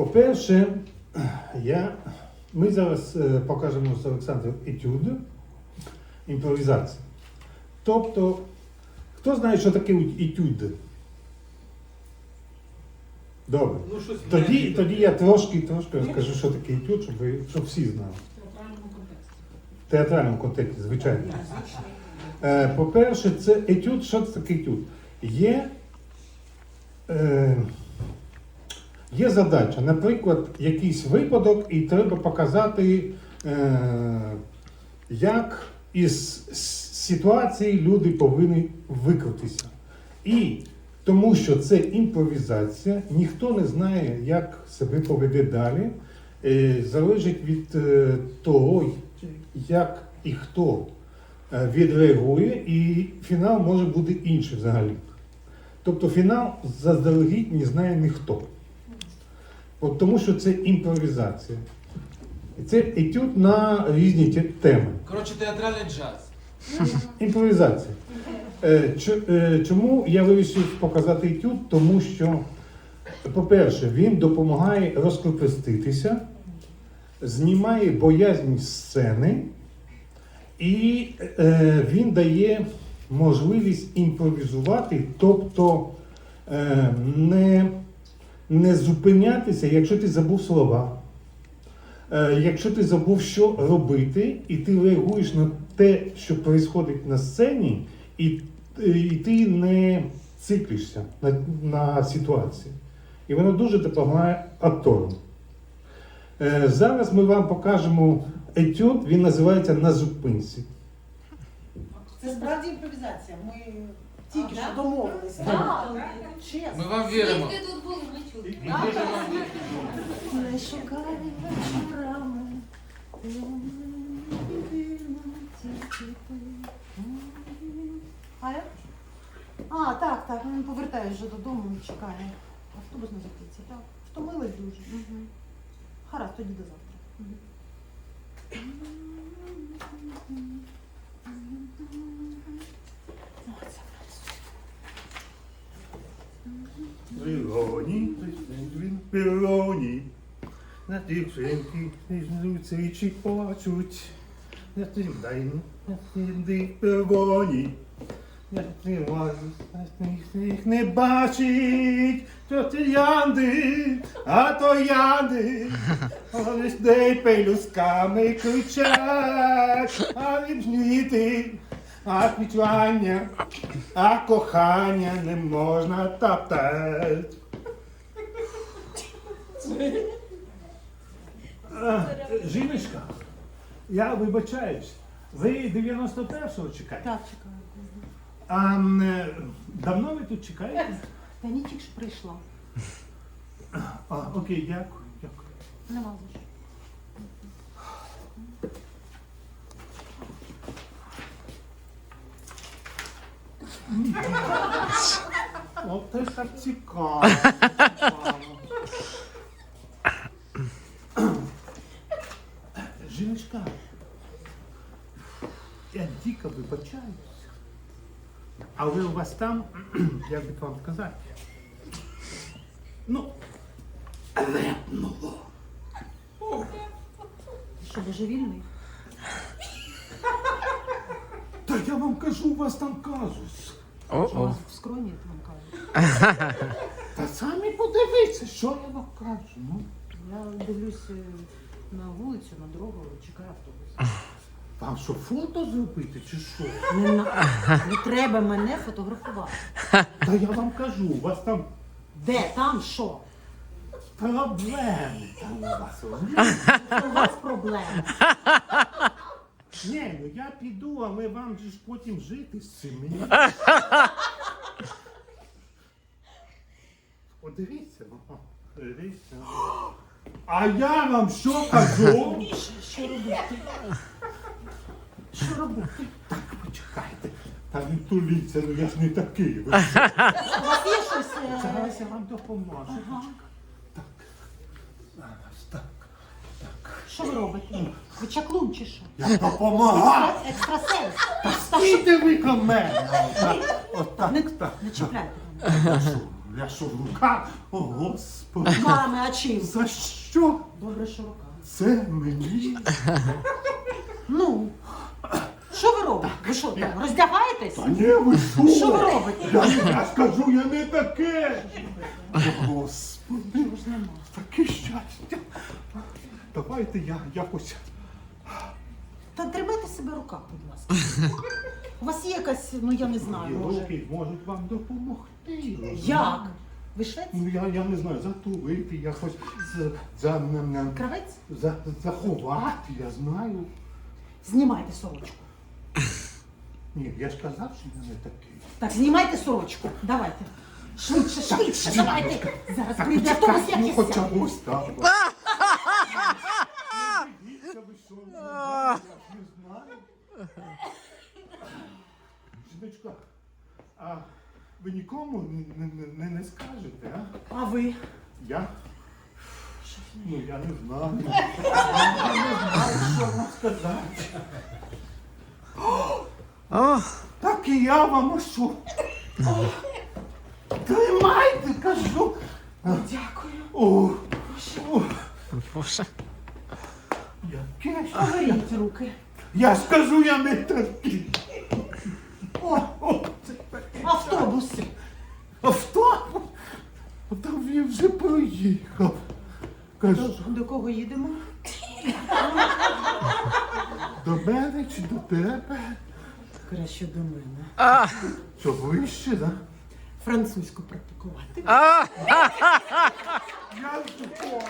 По-перше, я, ми зараз е, покажемо з Олександром етюд, імпровізацію. Тобто, хто знає, що таке етюд? Добре. Ну, щось Тоді, тоді я трошки, трошки розкажу, що таке етюд, щоб, ви- щоб всі знали. В театральному контексті, В театральному контексті, звичайно. Е, По-перше, це етюд. Що це таке етюд? Є, е, є задача, наприклад, якийсь випадок, і треба показати, е, як із ситуації люди повинні викрутитися. І тому що це імпровізація, ніхто не знає, як себе поведе далі. Е, Залежить від е, того, як і хто відреагує, і фінал може бути інший взагалі. Тобто фінал заздалегідь не знає ніхто. От тому що це імпровізація. Це етюд на різні теми. Коротше, театральний джаз. Імпровізація. Е, е, Чому я вирішив показати етюд? Тому що, по-перше, він допомагає розкрепоститися, знімає боязнь сцени, і е, він дає можливість імпровізувати, тобто не, не зупинятися, якщо ти забув слова. Е, Якщо ти забув, що робити, і ти реагуєш на те, що відбувається на сцені, і, і ти не циклишся на, на ситуації. І воно дуже допомагає акторам. Е, Зараз ми вам покажемо етюд, він називається На зупинці. Це справді імпровізація. Ми тільки що домовилися. Так. Чесно. Ми вам віримо. Скільки тут були, ми чули. І. Не шукай вечорами. А, я? а, так, так, він повертає вже додому, він чекає. Автобус не закриється, так. Втомилась дуже. Угу. Гаразд, тоді до завтра. Мгм. О, це Пилоні, він пилоні, на дівчинки ніжнуться і чи плачуть. На тим дай, на тим. Я не можу, їх не бачить, то ти янди, а то янди. Вони де пелюсками кричать, а віджніти, а квітування, а кохання не можна топтати. А, Жіночка, я вибачаюсь, ви 91-го чекаєте? Так, чекаю. А м, е, давно ви тут чекаєте? Та ні, тільки ж прийшла. А, окей, дякую, дякую. Нема за що. О, це так цікаво я дико вибачаюсь. Але у вас там, як би вам сказати, ну, репнуло. Що божевільний? Та я вам кажу, у вас там казус. Що у О-о. вас в скроні вам кажуть? Та самі подивіться, що я вам кажу. Ну, Я дивлюсь е, на вулицю, на дорогу, чекаю автобус. Вам що, фото зробити чи що? Не, на... не треба мене фотографувати. Та я вам кажу, у вас там Де? Там що? проблеми. Там у вас? Це у вас проблема. Ні, ну я піду, але вам же ж потім жити з цим. Мені... Подивіться, ну, о, дивіться. А я вам що кажу? Що робити? Що робити? Так, почекайте. Та не туліться, ну я ж не такий. Ви що? У вас є щось? е, Зараз я вам допоможу. Ага. Так. Зараз так. Так. Що ви робите? Ви чаклун чи що? Я допомагаю. Екстрасенс. Та стійте ви ко мене. Отак, отак, Не, так. не чіпляйте мене. Що? Я що в руках? О, Господи. Мами, а чим? За що Добре, що рука. це мені? Ну, що ви робите? Ви що там, роздягаєтесь? Та ні, ви що? Що ви робите? Я, я скажу, я не таке. Господи, таке щастя. Давайте я якось. Та тримайте себе руках, будь ласка. У вас є якась, ну я не знаю, може. Руки можуть вам допомогти. Як? Ви швець? Ну я, я не знаю, затулити якось за, за, м- м- Кравець? за, заховати, я знаю. Знімайте сорочку. Ні, я ж казав, що я не такий. Так, знімайте сорочку. Давайте. Швидше, швидше, давайте. Зараз Так, прийде автобус, як ну хоча б ось так. Дивіться, ви що, ну, я ж не знаю. Жіночка, а ви нікому не, не, не, не скажете, а? А ви? Я? Ну, я не знаю. Я не знаю, що вам сказати. Так і я вам що? Тримайте, кажу. Дякую. О, о. Яке ж? Поверніть руки. Я скажу, я не такий. О, О, це автобус. автобус. Там він вже проїхав. Кажу, До, до кого їдемо? до мене чи до тебе? Краще до мене. Що вище, да? Французьку практикувати. Я такого.